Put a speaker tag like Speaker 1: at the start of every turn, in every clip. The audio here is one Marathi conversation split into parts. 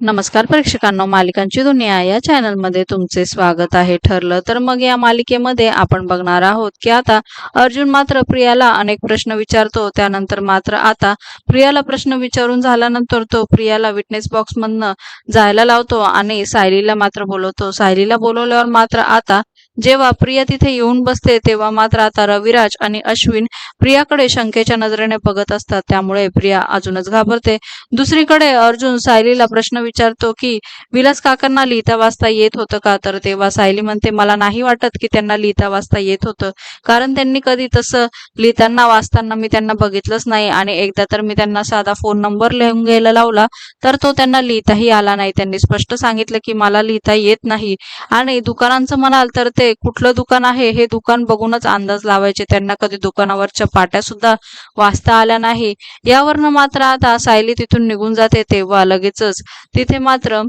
Speaker 1: नमस्कार प्रेक्षकांनो मालिकांची दुनिया या चॅनलमध्ये तुमचे स्वागत आहे. ठरलं तर मग या मालिकेमध्ये आपण बघणार आहोत की आता अर्जुन मात्र प्रियाला अनेक प्रश्न विचारतो त्यानंतर मात्र आता प्रियाला प्रश्न विचारून झाल्यानंतर तो प्रियाला विटनेस बॉक्स मधनं जायला लावतो आणि सायलीला मात्र बोलवतो. सायलीला बोलवल्यावर मात्र आता जेव्हा प्रिया तिथे येऊन बसते तेव्हा मात्र आता रविराज आणि अश्विन प्रियाकडे शंकेच्या नजरेने बघत असतात. त्यामुळे प्रिया अजूनच घाबरते. दुसरीकडे अर्जुन सायलीला प्रश्न विचारतो की विलास काकांना लिहिता वाचता येत होतं का? तर तेव्हा सायली म्हणते मला नाही वाटत की त्यांना लिहिता वाचता येत होतं. कारण त्यांनी कधी तसं लिहिताना वाचताना मी त्यांना बघितलंच नाही आणि एकदा तर मी त्यांना साधा फोन नंबर लिहून घ्यायला लावला तर तो त्यांना लिहिताही आला नाही. त्यांनी स्पष्ट सांगितलं की मला लिहिता येत नाही. आणि दुकानांचं म्हणाल तर ते कुठलं दुकान आहे हे दुकान बघूनच अंदाज लावायचे. त्यांना कधी दुकानावरच्या पाट्या सुद्धा वाचता आल्या नाही. यावरनं मात्र आता सायली तिथून निघून जाते तेव्हा लगेचच. तिथे मात्र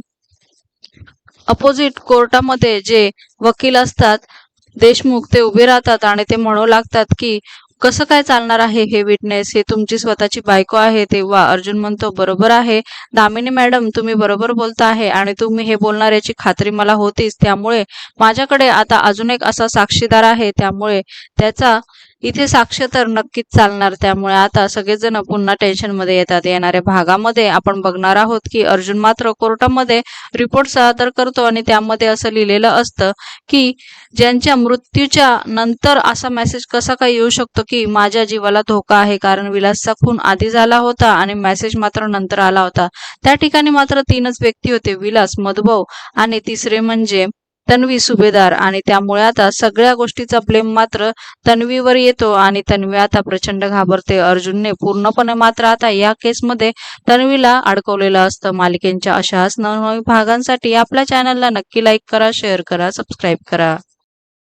Speaker 1: अपोजिट कोर्टामध्ये जे वकील असतात देशमुख ते उभे राहतात आणि ते म्हणू लागतात की कसं काय चालणार आहे हे विटनेस हे तुमची स्वतःची बायको आहे तेव्हा अर्जुन म्हणतो बरोबर आहे. दामिनी मॅडम तुम्ही बरोबर बोलता आहे आणि तुम्ही हे बोलणार याची खात्री मला होतीच. त्यामुळे माझ्याकडे आता अजून एक असा साक्षीदार आहे. त्यामुळे त्याचा इथे साक्ष तर नक्कीच चालणार. त्यामुळे आता सगळेजण पुन्हा टेन्शनमध्ये येतात. येणाऱ्या भागामध्ये आपण बघणार आहोत की अर्जुन मात्र कोर्टामध्ये रिपोर्ट सादर करतो आणि त्यामध्ये असं लिहिलेलं असतं की ज्यांच्या मृत्यूच्या नंतर असा मेसेज कसा काय येऊ शकतो की माझ्या जीवाला धोका आहे. कारण विलासचा खून आधी झाला होता आणि मेसेज मात्र नंतर आला होता. त्या ठिकाणी मात्र तीनच व्यक्ती होते. विलास मधुभाऊ आणि तिसरे म्हणजे तन्वी सुभेदार. आणि त्यामुळे आता सगळ्या गोष्टीचा ब्लेम मात्र तन्वीवर येतो आणि तन्वी आता प्रचंड घाबरते. अर्जुनने पूर्णपणे मात्र आता या केसमध्ये तन्वीला अडकवलेलं असतं. मालिकेच्या अशाच नवनवीन भागांसाठी आपल्या चॅनलला नक्की लाईक करा शेअर करा सबस्क्राईब करा.